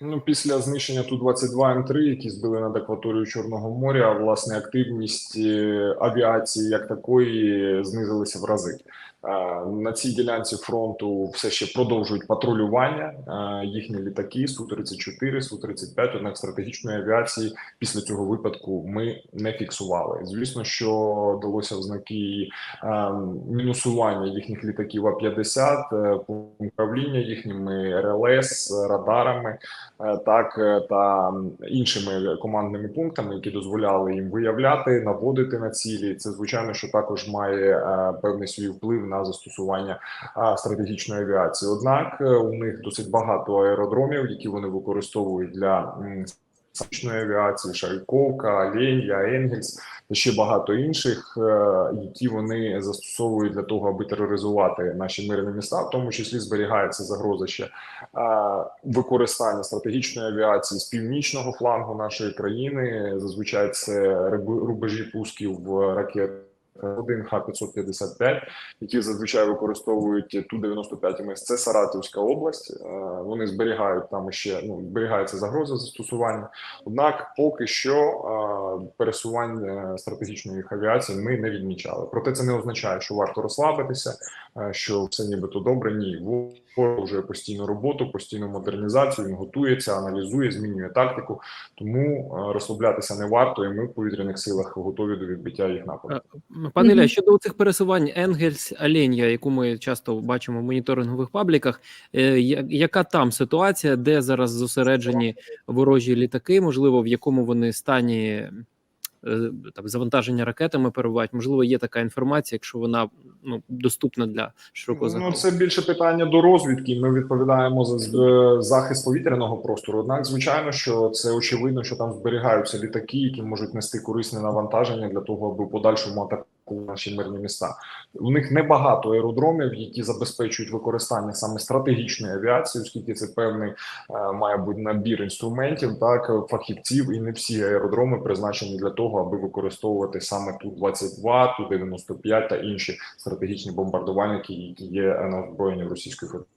Ну, після знищення Ту-22 М3, які збили над акваторією Чорного моря, власне, активність е, авіації як такої знизилася в рази. Е, На цій ділянці фронту все ще продовжують патрулювання е, їхні літаки Су-34, Су-35, однак стратегічної авіації після цього випадку ми не фіксували. Звісно, що далося в знаки е, мінусування їхніх літаків А-50, е, по управління їхніми РЛС, радарами, е, так е, та іншими командними пунктами, які дозволяли їм виявляти, наводити на цілі. Це звичайно, що також має е, певний свій вплив на застосування е, стратегічної авіації. Однак е, у них досить багато аеродромів, які вони використовують для стратегічної авіації, Шайковка, Оленя, Енгельс та ще багато інших, е, які вони застосовують для того, аби тероризувати наші мирні міста, в тому числі зберігається загроза ще е, використання стратегічної авіації з північного флангу нашої країни. Зазвичай це рубежі пусків ракет. Один Х-555, які зазвичай використовують Ту-95 МС. Це Саратовська область. Е, Вони зберігають там ще ну зберігається загроза застосування. Однак, поки що е, пересування стратегічної авіації ми не відмічали. Проте це не означає, що варто розслабитися, е, що все нібито добре. Ні, ворог продовжує постійну роботу, постійну модернізацію. Він готується, аналізує, змінює тактику. Тому розслаблятися не варто, і ми в повітряних силах готові до відбиття їх нападу. Пане Ілля, щодо цих пересувань Енгельс Оленя, яку ми часто бачимо в моніторингових пабліках, е, яка там ситуація, де зараз зосереджені ворожі літаки? Можливо, в якому вони стані е, там завантаження ракетами перебувають? Можливо, є така інформація, якщо вона ну доступна для широкого Ну, це більше питання до розвідки. Ми відповідаємо за з- е, захист повітряного простору. Однак, звичайно, що це очевидно, що там зберігаються літаки, які можуть нести корисне навантаження для того, аби в подальшому атакувати наші мирні міста. У них небагато аеродромів, які забезпечують використання саме стратегічної авіації, оскільки це певний е, має бути набір інструментів, так фахівців, і не всі аеродроми призначені для того, аби використовувати саме ту 22 ту 95 та інші стратегічні бомбардувальники, які є на озброєнні Російської Федерації.